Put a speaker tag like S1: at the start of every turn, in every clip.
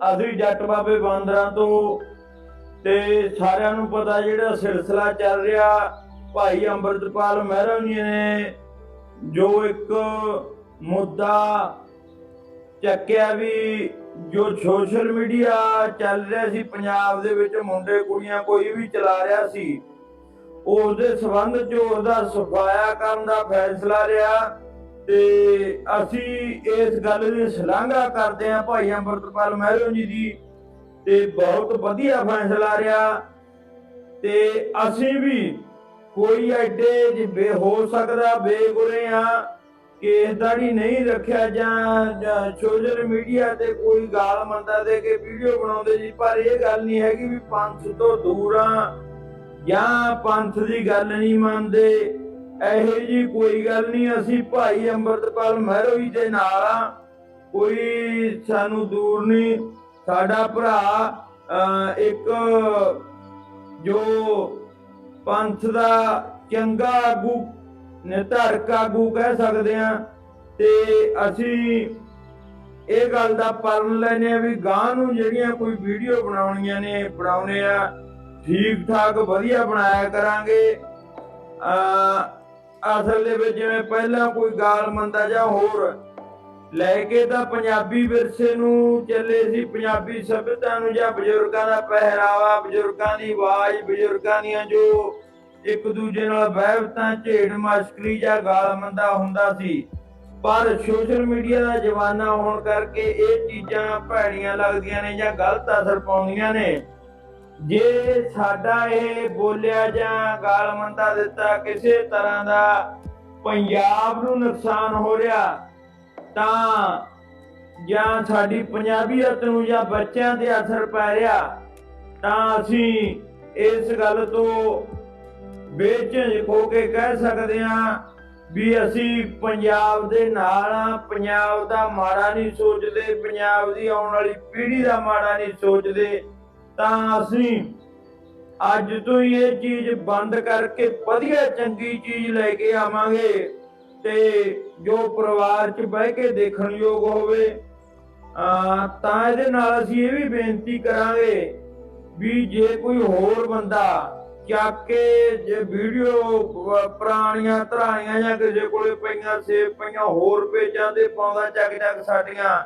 S1: ਅਸੀਂ ਜੱਟ ਬਾਬੇ ਬਾਂਦਰਾਂ ਤੋਂ ਤੇ ਸਾਰਿਆਂ ਨੂੰ ਪਤਾ ਜਿਹੜਾ ਸਿਲਸਿਲਾ ਚੱਲ ਰਿਹਾ, ਭਾਈ ਅੰਮ੍ਰਿਤਪਾਲ ਮਹਿਰਾ ਜੀ ਨੇ ਜੋ ਇੱਕ ਮੁੱਦਾ ਚੱਕਿਆ ਵੀ ਜੋ ਸੋਸ਼ਲ ਮੀਡੀਆ ਚੱਲ ਰਿਹਾ ਸੀ, ਪੰਜਾਬ ਦੇ ਵਿੱਚ ਮੁੰਡੇ ਕੁੜੀਆਂ ਕੋਈ ਵੀ ਚਲਾ ਰਿਹਾ ਸੀ, ਉਸ ਦੇ ਸਬੰਧ ਚ ਉਹਦਾ ਸਫਾਇਆ ਕਰਨ ਦਾ ਫੈਸਲਾ ਰਿਹਾ। ਤੇ ਅਸੀਂ ਇਸ ਗੱਲ ਦੀ ਸ਼ਲਾਘਾ ਕਰਦੇ ਹਾਂ ਭਾਈ ਅੰਮ੍ਰਿਤਪਾਲ ਮਹਿਰੋ ਜੀ ਦੀ ਤੇ ਬਹੁਤ ਵਧੀਆ ਫੈਸਲਾ ਰਿਹਾ ਤੇ ਅਸੀਂ ਵੀ ਕੋਈ ਐਡੇ ਜਿਵੇਂ ਹੋ ਸਕਦਾ ਬੇਗੁਰੇ ਆ ਕੇਸ ਦਾੜੀ ਨਹੀਂ ਰੱਖਿਆ ਜਾਂ ਸੋਸ਼ਲ ਮੀਡੀਆ ਤੇ ਕੋਈ ਗਾਲ ਮੰਦਾ ਦੇ ਕੇ ਵੀਡੀਓ ਬਣਾਉਂਦੇ ਜੀ, ਪਰ ਇਹ ਗੱਲ ਨਹੀਂ ਹੈਗੀ ਵੀ ਪੰਥ ਤੋਂ ਦੂਰ ਆ ਜਾਂ ਪੰਥ ਦੀ ਗੱਲ ਨਹੀਂ ਮੰਨਦੇ। ਇਹੋ ਜੀ ਕੋਈ ਗੱਲ ਨਹੀਂ ਅਸੀਂ ਭਾਈ ਅੰਮ੍ਰਿਤਪਾਲ ਮਹਿਰੋਈ ਦੇ ਨਾਲ ਆ ਕੋਈ ਸਾਨੂੰ ਦੂਰ ਨਹੀਂ। ਸਾਡਾ ਭਰਾ ਅਹ, ਇੱਕ ਜੋ ਪੰਥ ਦਾ ਚੰਗਾ ਆਗੂ ਨਿਧਾਰਕ ਆਗੂ ਕਹਿ ਸਕਦੇ ਆ ਤੇ ਅਸੀਂ ਇਹ ਗੱਲ ਦਾ ਪਰਨ ਲੈਨੇ ਆ ਵੀ ਗਾਂ ਨੂੰ ਜਿਹੜੀਆਂ ਕੋਈ ਵੀਡੀਓ ਬਣਾਉਣੀਆਂ ਨੇ ਬਣਾਉਣੇ ਆ ਠੀਕ ਠਾਕ ਵਧੀਆ ਬਣਾਇਆ ਕਰਾਂਗੇ। ਆ ਅਸਲ ਦੇ ਵਿੱਚ ਜਿਵੇਂ ਪਹਿਲਾਂ ਕੋਈ ਗਾਲ ਮੰਦਾ ਜਾਂ ਹੋਰ, ਲੈ ਕੇ ਤਾਂ ਪੰਜਾਬੀ ਵਿਰਸੇ ਨੂੰ ਚੱਲੇ ਸੀ, ਪੰਜਾਬੀ ਸਭਿਅਤਾ ਨੂੰ ਜਾਂ ਬਜ਼ੁਰਗਾਂ ਦਾ ਪਹਿਰਾਵਾ, ਬਜ਼ੁਰਗਾਂ ਦੀ ਆਵਾਜ਼, ਬਜ਼ੁਰਗਾਂ ਦੀਆਂ ਜੋ ਇੱਕ ਦੂਜੇ ਨਾਲ ਬਹਿਬਤਾਂ ਝੇੜ ਮਸ਼ਕਰੀ ਜਾਂ ਗਾਲ ਮੰਦਾ ਹੁੰਦਾ ਸੀ। ਪਰ ਸੋਸ਼ਲ ਮੀਡੀਆ ਦਾ ਜਮਾਨਾ ਹੋਣ ਕਰਕੇ ਇਹ ਚੀਜ਼ਾਂ ਭੈੜੀਆਂ ਲੱਗਦੀਆਂ ਨੇ ਜਾਂ ਗਲਤ ਅਸਰ ਪਾਉਂਦੀਆਂ ਨੇ। ਜੇ ਸਾਡਾ ਇਹ ਬੋਲਿਆ ਜਾਂ ਗਾਲ ਮੰਦਾ ਦਿੱਤਾ ਕਿਸੇ ਤਰ੍ਹਾਂ ਦਾ ਪੰਜਾਬ ਨੂੰ ਨੁਕਸਾਨ ਹੋ ਰਿਹਾ, ਤਾਂ ਜਾਂ ਸਾਡੀ ਪੰਜਾਬੀਅਤ ਨੂੰ ਜਾਂ ਬੱਚਿਆਂ ਤੇ ਅਸਰ ਪੈ ਰਿਹਾ, ਤਾਂ ਅਸੀਂ ਇਸ ਗੱਲ ਤੋਂ ਬੇਝਿਜਕ ਹੋ ਕੇ ਕਹਿ ਸਕਦੇ ਹਾਂ ਵੀ ਅਸੀਂ ਪੰਜਾਬ ਦੇ ਨਾਲ ਆ ਪੰਜਾਬ ਦਾ ਮਾੜਾ ਨਹੀਂ ਸੋਚਦੇ, ਪੰਜਾਬ ਦੀ ਆਉਣ ਵਾਲੀ ਪੀੜ੍ਹੀ ਦਾ ਮਾੜਾ ਨਹੀਂ ਸੋਚਦੇ। ਤਾਂ ਅਸੀਂ ਅੱਜ ਤੋਂ ਇਹ ਚੀਜ਼ ਬੰਦ ਕਰਕੇ ਵਧੀਆ ਚੰਗੀ ਚੀਜ਼ ਲੈ ਕੇ ਆਵਾਂਗੇ ਤੇ ਜੋ ਪਰਿਵਾਰ 'ਚ ਬਹਿ ਕੇ ਦੇਖਣ ਯੋਗ ਹੋਵੇ ਤਾਂ ਇਹਦੇ ਨਾਲ ਅਸੀਂ ਇਹ ਵੀ ਬੇਨਤੀ ਕਰਾਂਗੇ ਵੀ ਜੇ ਕੋਈ ਹੋਰ ਬੰਦਾ ਚੱਕ ਕੇ ਜੇ ਵੀਡੀਓ ਪੁਰਾਣੀਆਂ ਧਰਾਣੀਆਂ ਜਾਂ ਕਿਸੇ ਕੋਲੇ ਪਈਆਂ, ਸੇਵ ਪਈਆਂ ਹੋਰ ਪੇਜਾਂ ਦੇ ਪਾਉਂਦਾ ਚੱਕ ਚੱਕ ਸਾਡੀਆਂ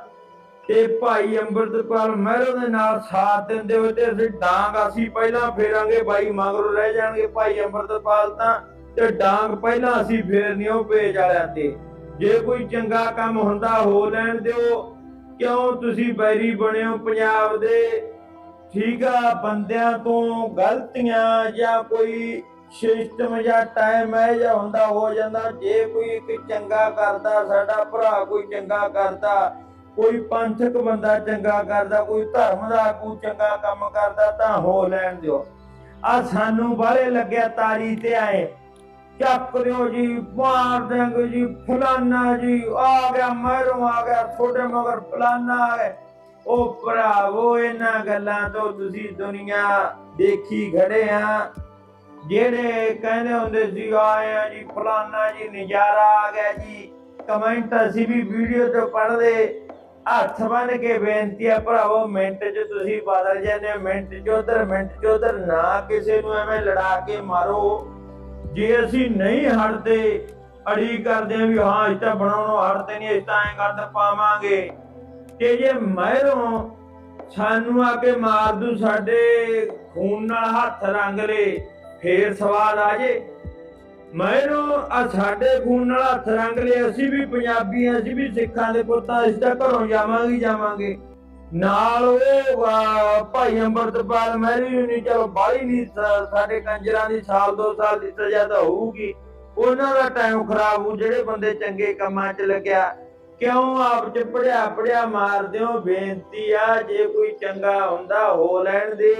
S1: ਤੇ ਭਾਈ ਅੰਮ੍ਰਿਤਪਾਲ ਮਹਿਰੋ ਦੇ ਨਾਲ ਸਾਥ ਦਿੰਦੇ ਹੋਏ ਤੇ ਅਸੀਂ ਡਾਂਗ ਅਸੀਂ ਪਹਿਲਾਂ ਫੇਰਾਂਗੇ, ਬਾਈ ਮਗਰੋਂ ਰਹਿ ਜਾਣਗੇ ਭਾਈ ਅੰਮ੍ਰਿਤਪਾਲ ਤਾਂ, ਤੇ ਡਾਂਗ ਪਹਿਲਾਂ ਅਸੀਂ ਫੇਰਨੀ ਉਹ ਪੇਜ ਵਾਲਿਆਂ ਤੇ। ਜੇ ਕੋਈ ਚੰਗਾ ਕੰਮ ਹੁੰਦਾ ਹੋ ਲੈਣ ਦਿਓ। ਕਿਉਂ ਤੁਸੀਂ ਬੈਰੀ ਬਣੇ ਹੋ ਪੰਜਾਬ ਦੇ? ਠੀਕ ਆ, ਬੰਦਿਆਂ ਤੋਂ ਗਲਤੀਆਂ ਜਾਂ ਕੋਈ ਸਿਸਟਮ ਜਾਂ ਟਾਈਮ ਹੈ ਜਾਂ ਹੁੰਦਾ, ਹੋ ਜਾਂਦਾ। ਜੇ ਕੋਈ ਇੱਕ ਚੰਗਾ ਕਰਦਾ, ਸਾਡਾ ਭਰਾ ਕੋਈ ਚੰਗਾ ਕਰਦਾ ਕੋਈ ਪੰਥਕ ਬੰਦਾ ਚੰਗਾ ਕਰਦਾ, ਕੋਈ ਧਰਮ ਦਾ ਆਗੂ ਚੰਗਾ ਕੰਮ ਕਰਦਾ ਤਾਂ ਹੋ ਲੈਣ ਦਿਓ। ਆ ਸਾਨੂੰ ਬਾਹਲੇ ਲੱਗਿਆ ਤਾਰੀ ਤੇ ਆਏ। ਚੱਕ ਦਿਓ ਜੀ, ਮਾਰ ਦੇਂਗੇ ਜੀ, ਫਲਾਨਾ ਜੀ, ਆ ਗਿਆ ਮਹਿਰੋਂ ਆ ਗਿਆ ਛੋਟੇ ਮਗਰ ਫਲਾਨਾ ਆ ਗਿਆ ਉਹ ਭਰਾਵੋ, ਇਹਨਾਂ ਗੱਲਾਂ ਤੋਂ ਤੁਸੀਂ ਦੁਨੀਆ ਦੇਖੀ ਖੜੇ ਆ। ਜਿਹੜੇ ਕਹਿੰਦੇ ਹੁੰਦੇ ਸੀ, ਆਏ ਆ ਜੀ, ਫਲਾਨਾ ਜੀ, ਨਜ਼ਾਰਾ ਆ ਗਿਆ ਜੀ। ਕਮੈਂਟ ਅਸੀਂ ਵੀ ਵੀਡੀਓ ਤੋਂ ਪੜਦੇ ਹੱਥ ਬੰਨ ਕੇ ਬੇਨਤੀ ਆ ਭਰਾਵੋ ਮਿੰਟ 'ਚ ਤੁਸੀਂ ਬਦਲ ਜਾਂਦੇ ਹੋ, ਮਿੰਟ 'ਚ ਉਧਰ ਮਿੰਟ 'ਚ ਉਧਰ। ਨਾ ਕਿਸੇ ਨੂੰ ਐਵੇਂ ਲੜਾ ਕੇ ਮਾਰੋ। ਜੇ ਅਸੀਂ ਨਹੀਂ ਹਟਦੇ ਅੜੀ ਕਰਦੇ ਆ ਵੀ ਹਾਂ ਇਸ ਤਾਂ ਬਣਾਉਣੋਂ ਹਟਦੇ ਨਹੀਂ ਇਸ ਤਾਂ ਐਂ ਕਰਦੇ ਪਾਵਾਂਗੇ। ਤੇ ਜੇ ਮਹਿਰੋਂ ਸਾਨੂੰ ਆ ਕੇ ਮਾਰ ਦੂ ਸਾਡੇ ਖੂਨ ਨਾਲ ਹੱਥ ਰੰਗ ਲੇ ਫੇਰ ਸਵਾਲ ਆ ਜੇ। ਮੈਨੂੰ ਆ ਸਾਡੇ ਖੂਨ ਨਾਲ ਹੱਥ ਰੰਗ ਲੇ ਅਸੀਂ ਵੀ ਪੰਜਾਬੀ ਹਾਂ, ਅਸੀਂ ਵੀ ਸਿੱਖਾਂ ਦੇ ਪੁੱਤਾਂ ਅਸੀਂ ਤਾਂ ਘਰੋਂ ਜਾਵਾਂਗੇ ਜਾਵਾਂਗੇ। ਨਾਲ ਉਹ ਭਾਈ ਅੰਮ੍ਰਿਤਪਾਲ ਮਹਿਰੀ ਨਹੀਂ ਚਲੋ ਬਾਹਲੀ ਨਹੀਂ ਸਾਡੇ ਕੰਜਰਾਂ ਦੀ ਸਾਲ ਦੋ ਸਾਲ ਦੀ ਸਜ਼ਾ ਤਾਂ ਹੋਊਗੀ। ਉਹਨਾਂ ਦਾ ਟਾਈਮ ਖਰਾਬ ਹੋ ਜਿਹੜੇ ਬੰਦੇ ਚੰਗੇ ਕੰਮਾਂ 'ਚ ਲੱਗਿਆ ਕਿਉਂ ਆਪ ਚ ਪੜਿਆ ਪੜਿਆ ਮਾਰਦੇ ਹੋ? ਬੇਨਤੀ ਆ ਜੇ ਕੋਈ ਚੰਗਾ ਹੁੰਦਾ ਹੋ ਲੈਣ ਦੇ।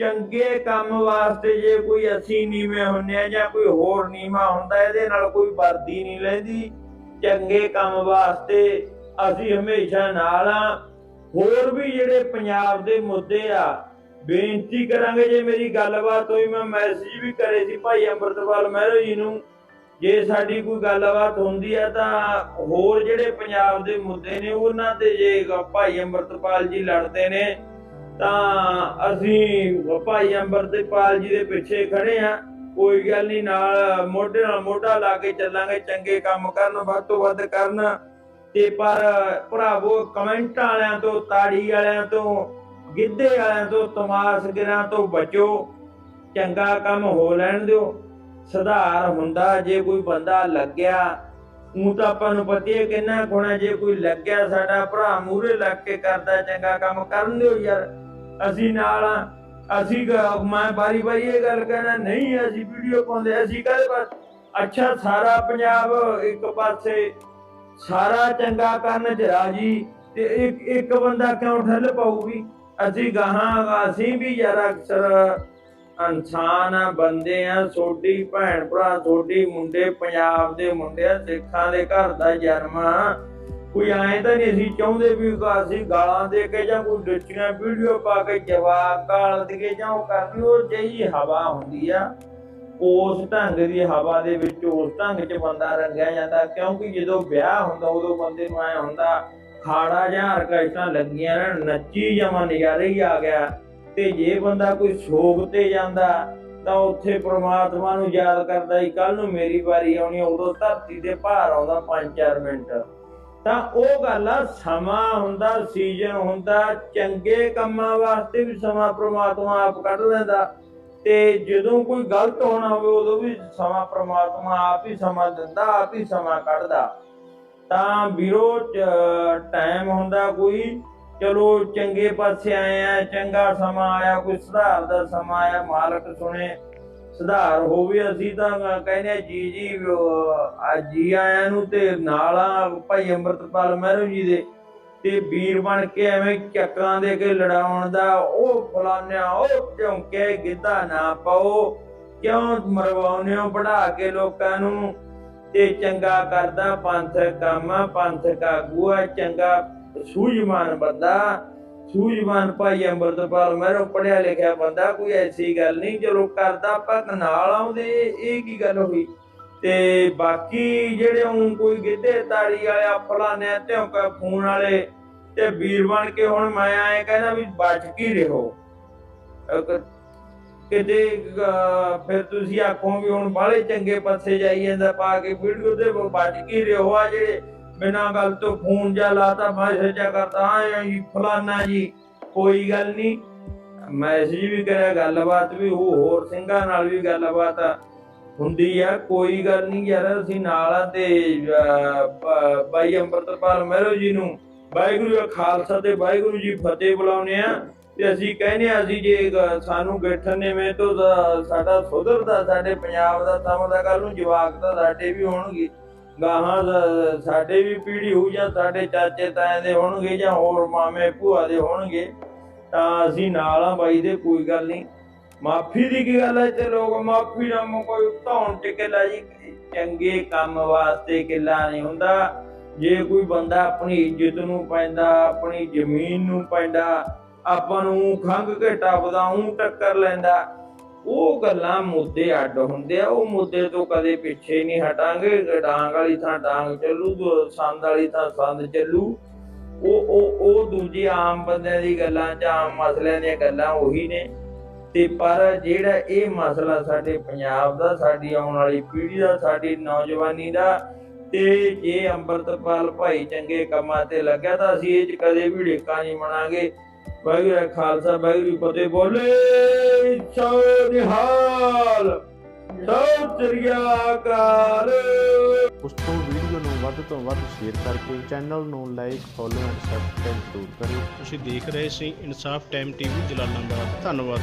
S1: ਚੰਗੇ ਕੰਮ ਵਾਸਤੇ ਜੇ ਕੋਈ ਅਸੀਂ ਨੀਵੇਂ ਹੁੰਨੇ ਆ ਜਾਂ ਕੋਈ ਹੋਰ ਨੀਵਾ ਹੁੰਦਾ, ਇਹਦੇ ਨਾਲ ਕੋਈ ਵਰਦੀ ਨਹੀਂ ਲੈਂਦੀ। ਚੰਗੇ ਕੰਮ ਵਾਸਤੇ ਅਸੀਂ ਹਮੇਸ਼ਾ ਨਾਲ ਆ। ਹੋਰ ਵੀ ਜਿਹੜੇ ਪੰਜਾਬ ਦੇ ਮੁੱਦੇ ਆ, ਬੇਨਤੀ ਕਰਾਂਗੇ ਜੇ ਮੇਰੀ ਗੱਲਬਾਤ ਹੋਈ, ਮੈਂ ਮੈਸੇਜ ਵੀ ਕਰੇ ਸੀ ਭਾਈ ਅੰਮ੍ਰਿਤਪਾਲ ਮਹਿਰੋ ਜੀ ਨੂੰ। ਜੇ ਸਾਡੀ ਕੋਈ ਗੱਲਬਾਤ ਹੁੰਦੀ ਆ ਤਾਂ ਹੋਰ ਜਿਹੜੇ ਪੰਜਾਬ ਦੇ ਮੁੱਦੇ ਨੇ, ਉਹਨਾਂ ਤੇ ਜੇ ਭਾਈ ਅੰਮ੍ਰਿਤਪਾਲ ਜੀ ਲੜਦੇ ਨੇ ਤਾਂ ਅਸੀਂ ਭਾਈ ਅੰਮ੍ਰਿਤਪਾਲ ਜੀ ਦੇ ਪਿੱਛੇ ਖੜੇ ਆ ਕੋਈ ਗੱਲ ਨਹੀਂ, ਨਾਲ ਮੋਢੇ ਨਾਲ ਮੋਢਾ ਲਾ ਕੇ ਚੱਲਾਂਗੇ, ਚੰਗੇ ਕੰਮ ਕਰਨ, ਵੱਧ ਤੋਂ ਵੱਧ ਕਰਨ। ਤੇ ਪਰ ਭਰਾਵੋ, ਕਮੈਂਟਾਂ ਵਾਲਿਆਂ ਤੋਂ, ਤਾੜੀ ਵਾਲਿਆਂ ਤੋਂ, ਗਿੱਧੇ ਵਾਲਿਆਂ ਤੋਂ ਤਮਾਸ਼ਗਰਾਂ ਤੋਂ ਬਚੋ। ਚੰਗਾ ਕੰਮ ਹੋ ਲੈਣ ਦਿਓ। ਸੁਧਾਰ ਹੁੰਦਾ, ਜੇ ਕੋਈ ਬੰਦਾ ਲੱਗਿਆ ਉਹ ਤਾਂ ਆਪਾਂ ਨੂੰ ਪਤੀ ਹੈ ਕਿੰਨਾ ਗੁਣਾ ਜੇ ਕੋਈ ਲੱਗਿਆ ਸਾਡਾ ਭਰਾ ਮੂਰੇ ਲੱਗ ਕੇ ਕਰਦਾ, ਚੰਗਾ ਕੰਮ ਕਰਨ ਦਿਓ ਯਾਰ। ਅਸੀਂ ਨਾਲ ਆ। ਅਸੀਂ ਮੈਂ ਬਾਰੀ ਬਾਰੀ ਇਹ ਗੱਲ ਕਹਿਣਾ, ਨਹੀਂ, ਅਸੀਂ ਵੀਡੀਓ ਪਾਉਂਦੇ, ਅਸੀਂ ਕਦੇ ਬਸ ਅੱਛਾ, ਸਾਰਾ ਪੰਜਾਬ ਇੱਕ ਪਾਸੇ, ਸਾਰਾ ਚੰਗਾ ਕਰਨ ਚ ਰਾਜੀ, ਤੇ ਇੱਕ ਇੱਕ ਬੰਦਾ ਕਿਉਂ ਠੱਲ ਪਾਊਗੀ ਅਸੀਂ ਗਾਹਾਂ, ਅਸੀਂ ਵੀ ਯਾਰ ਅਕਸਰ ਇਨਸਾਨ ਆ, ਬੰਦੇ ਆ ਛੋਟੀ ਭੈਣ ਭਰਾ ਛੋਟੀ ਮੁੰਡੇ, ਪੰਜਾਬ ਦੇ ਮੁੰਡੇ ਸਿੱਖਾਂ ਦੇ ਘਰ ਦਾ ਜਨਮ ਕੋਈ ਐਂ ਤਾਂ ਨਹੀਂ ਅਸੀਂ ਚਾਹੁੰਦੇ ਵੀ ਅਸੀਂ ਗਾਲਾਂ ਦੇ ਕੇ ਜਾਂ ਕੋਈ ਡਿੱਚੀਆਂ ਵੀਡੀਓ ਪਾ ਕੇ ਜਵਾਬ ਗਾਲ ਦੇ ਕੇ ਜਾਂ ਉਹ ਕਰਦੀ ਉਹ ਜਿਹੀ ਹਵਾ ਹੁੰਦੀ ਆ, ਉਸ ਢੰਗ ਦੀ ਹਵਾ ਦੇ ਵਿੱਚ ਉਸ ਢੰਗ 'ਚ ਬੰਦਾ ਰੰਗਿਆ ਜਾਂਦਾ, ਕਿਉਂਕਿ ਜਦੋਂ ਵਿਆਹ ਹੁੰਦਾ ਉਦੋਂ ਬੰਦੇ ਨੂੰ ਐ ਹੁੰਦਾ, ਖਾੜਾ ਜਾਂ ਆਰਕੈਸਟਰਾ ਲੱਗੀਆਂ ਰਹਿਣ, ਨੱਚੀ ਜਾਵਾਂ ਨਜ਼ਾਰੇ ਹੀ ਆ ਗਿਆ, ਤੇ ਜੇ ਬੰਦਾ ਕੋਈ ਸੋਗ ਤੇ ਜਾਂਦਾ, ਤਾਂ ਉੱਥੇ ਪ੍ਰਮਾਤਮਾ ਨੂੰ ਯਾਦ ਕਰਦਾ ਹੀ ਕੱਲ ਨੂੰ ਮੇਰੀ ਵਾਰੀ ਆਉਣੀ ਉਦੋਂ ਧਰਤੀ ਤੇ ਭਾਰ ਆਉਂਦਾ 5-4 ਮਿੰਟ। ਤਾਂ ਉਹ ਗੱਲ ਆ, ਸਮਾਂ ਹੁੰਦਾ ਸੀਜ਼ਨ ਹੁੰਦਾ, ਚੰਗੇ ਕੰਮਾਂ ਵਾਸਤੇ ਵੀ ਸਮਾਂ ਪ੍ਰਮਾਤਮਾ ਆਪ ਕੱਢ ਲੈਂਦਾ। ਤੇ ਜਦੋਂ ਕੋਈ ਗਲਤ ਹੋਣਾ ਹੋਵੇ, ਉਦੋਂ ਵੀ ਸਮਾਂ ਪ੍ਰਮਾਤਮਾ ਆਪ ਹੀ ਸਮਾਂ ਦਿੰਦਾ, ਆਪ ਹੀ ਸਮਾਂ ਕੱਢਦਾ। ਤਾਂ ਵੀਰੋ ਟਾਈਮ ਹੁੰਦਾ ਕੋਈ, ਚਲੋ ਚੰਗੇ ਪਾਸੇ ਆਏ ਆ, ਚੰਗਾ ਸਮਾਂ ਆਇਆ, ਕੋਈ ਸੁਧਾਰ ਦਾ ਸਮਾਂ ਆਇਆ, ਮਾਲਕ ਸੁਣੇ। ਸੁਧਾਰ ਹੋਵੇ ਅਸੀਂ ਤਾਂ ਕਹਿੰਦੇ ਆ ਜੀ ਜੀ ਆ ਜੀ ਆਇਆਂ ਨੂੰ ਤੇ ਨਾਲ ਆ ਭਾਈ ਅੰਮ੍ਰਿਤਪਾਲ ਮਹਿਰੂ ਜੀ ਦੇ ਤੇ ਵੀਰ ਬਣ ਕੇ ਐਵੇਂ ਚੱਕਰਾਂ ਦੇ ਕੇ ਲੜਾਉਣ ਦਾ ਉਹ ਫਲਾਨਿਆ ਉਹ ਝੌਂਕੇ ਗਿੱਧਾ ਨਾ ਪਾਓ ਕਿਉਂ ਮਰਵਾਉਂਦੇ ਹੋ ਕੇ ਲੋਕਾਂ ਨੂੰ? ਤੇ ਚੰਗਾ ਕਰਦਾ ਪੰਥਕ ਕੰਮ ਆ, ਪੰਥਕ ਆਗੂ ਆ ਚੰਗਾ ਸੂਝਵਾਨ ਬੰਦਾ। ਸੂਝਵਾਨ ਭਾਈ ਅੰਮ੍ਰਿਤਪਾਲ ਮਹਿਰੋ ਪੜਿਆ ਲਿਖਿਆ ਬੰਦਾ, ਕੋਈ ਐਸੀ ਗੱਲ ਨਹੀਂ, ਚਲੋ ਕਰਦਾ ਆਪਾਂ ਨਾਲ ਆਉਂਦੇ, ਇਹ ਕੀ ਗੱਲ ਹੋਈ? ਤੇ ਬਾਕੀ ਜਿਹੜੇ ਹੁਣ ਕੋਈ ਗਿੱਧੇ ਤਾੜੀ ਵਾਲੇ, ਫਲਾਣੇ ਧਿਉਂਕਾ ਫੋਨ ਵਾਲੇ ਤੇ ਵੀਰ ਬਣ ਕੇ ਹੁਣ ਮੈਂ ਐ ਕਹਿੰਦਾ ਵੀ ਬਚ ਕੀ ਰਹੋ। ਕਿਤੇ ਫਿਰ ਤੁਸੀਂ ਆਖੋ ਵੀ ਹੁਣ ਬਾਹਲੇ ਚੰਗੇ ਪਾਸੇ ਜਾਈ ਜਾਂਦਾ, ਪਾ ਕੇ ਵੀਡੀਓ ਤੇ ਬਚ ਕੀ ਰਹੋ ਆ ਜਿਹੜੇ ਬਿਨਾਂ ਗੱਲ ਤੋਂ ਫੋਨ ਜਾ ਲਾਤਾ ਮੈਸੇਜ ਕਰਤਾ ਆ ਜੀ, ਫਲਾਨਾ ਜੀ, ਕੋਈ ਗੱਲ ਨਹੀਂ। ਮੈਸੇਜ ਵੀ ਕਰਿਆ, ਗੱਲਬਾਤ ਵੀ, ਉਹ ਹੋਰ ਸਿੰਘਾਂ ਨਾਲ ਵੀ ਗੱਲਬਾਤ ਹੁੰਦੀ ਆ, ਕੋਈ ਗੱਲ ਨਹੀਂ ਯਾਰ, ਅਸੀਂ ਨਾਲ ਆ ਤੇ ਬਾਈ ਅੰਮ੍ਰਿਤਪਾਲ ਮਹਿਰੋ ਜੀ ਨੂੰ, ਵਾਹਿਗੁਰੂ ਜੀ ਖਾਲਸਾ ਤੇ ਵਾਹਿਗੁਰੂ ਜੀ ਫਤਿਹ ਬੁਲਾਉਨੇ ਆ ਤੇ ਅਸੀਂ ਕਹਿੰਦੇ ਆ, ਅਸੀਂ ਜੇ ਸਾਨੂੰ ਗਠਨ ਨੇਵੇਂ ਤੋਂ ਸਾਡਾ ਸੁਧਰਦਾ, ਸਾਡੇ ਪੰਜਾਬ ਦਾ ਸਮਝਦਾ ਕੱਲ ਨੂੰ ਜਵਾਕ ਤਾਂ ਸਾਡੇ ਵੀ ਹੋਣਗੇ। ਗਾਹਾਂ ਸਾਡੇ ਵੀ ਪੀੜ੍ਹੀ ਹੋਊ ਜਾਂ ਸਾਡੇ ਚਾਚੇ ਤਾਏ ਦੇ ਹੋਣਗੇ ਜਾਂ ਹੋਰ ਮਾਮੇ ਭੂਆ ਦੇ ਹੋਣਗੇ, ਤਾਂ ਅਸੀਂ ਨਾਲ ਆ ਬਾਈ ਦੇ, ਕੋਈ ਗੱਲ ਨਹੀਂ। ਮਾਫੀ ਦੀ ਕੀ ਗੱਲ ਹੈ ਤੇ ਲੋਕ, ਮਾਫੀ ਨਾ ਕੋਈ ਧੌਣ ਟਿਕਲਾ ਜੀ। ਚੰਗੇ ਕੰਮ ਵਾਸਤੇ ਕਿਲਾ ਨਹੀਂ ਹੁੰਦਾ। ਜੇ ਕੋਈ ਬੰਦਾ ਆਪਣੀ ਇੱਜ਼ਤ ਨੂੰ ਪੈਂਦਾ, ਆਪਣੀ ਜ਼ਮੀਨ ਨੂੰ ਪੈਂਦਾ, ਆਪਾਂ ਨੂੰ ਖੰਗ ਕੇ ਟੱਪਦਾ ਉਹ ਟੱਕਰ ਲੈਂਦਾ। ਉਹ ਗੱਲਾਂ ਮੁੱਦੇ ਅੱਡ ਹੁੰਦੇ ਆ, ਉਹ ਮੁੱਦੇ ਤੋਂ ਕਦੇ ਪਿੱਛੇ ਨਹੀਂ ਹਟਾਂਗੇ। ਡਾਂਗ ਵਾਲੀ ਥਾਂ ਡਾਂਗ ਚੱਲੂ ਦੂ- ਸੰਦ ਵਾਲੀ ਥਾਂ ਸੰਦ ਚੱਲੂ। ਉਹ ਉਹ ਉਹ ਦੂਜੀ ਆਮ ਬੰਦਿਆਂ ਦੀ ਗੱਲਾਂ ਜਾਂ ਆਮ ਮਸਲਿਆਂ ਦੀਆਂ ਗੱਲਾਂ ਉਹੀ ਨੇ। ਤੇ ਪਰ ਜਿਹੜਾ ਇਹ ਮਸਲਾ ਸਾਡੇ ਪੰਜਾਬ ਦਾ, ਸਾਡੀ ਆਉਣ ਵਾਲੀ ਪੀੜ੍ਹੀ ਦਾ, ਸਾਡੀ ਨੌਜਵਾਨੀ ਦਾ, ਤੇ ਜੇ ਅੰਮ੍ਰਿਤਪਾਲ ਭਾਈ ਚੰਗੇ ਕੰਮਾਂ ਤੇ ਲੱਗਿਆ ਤਾਂ ਅਸੀਂ ਇਹ ਚ ਕਦੇ ਵੀ ਢੇਕਾ ਨਹੀਂ ਮਨਾਂਗੇ। ਵਾਹਿਗੁਰੂ ਖਾਲਸਾ, ਵਾਹਿਗੁਰੂ ਫਤਿਹ, ਬੋਲੇ। ਸੋ ਨਿਹਾਲ ਸਤਿ ਸ੍ਰੀ ਅਕਾਲ।
S2: ਉਸ ਤੋਂ ਵੀਡੀਓ ਨੂੰ ਵੱਧ ਤੋਂ ਵੱਧ ਸ਼ੇਅਰ ਕਰਕੇ ਚੈਨਲ ਨੂੰ ਲਾਈਕ ਫੋਲੋ ਐਂਡ ਸਬਸਕ੍ਰਾਈਬ ਜ਼ਰੂਰ ਕਰਿਓ।
S3: ਤੁਸੀਂ ਦੇਖ ਰਹੇ ਸੀ ਇਨਸਾਫ ਟਾਈਮ ਟੀਵੀ ਜਲਾਲਾਬਾਦ। ਧੰਨਵਾਦ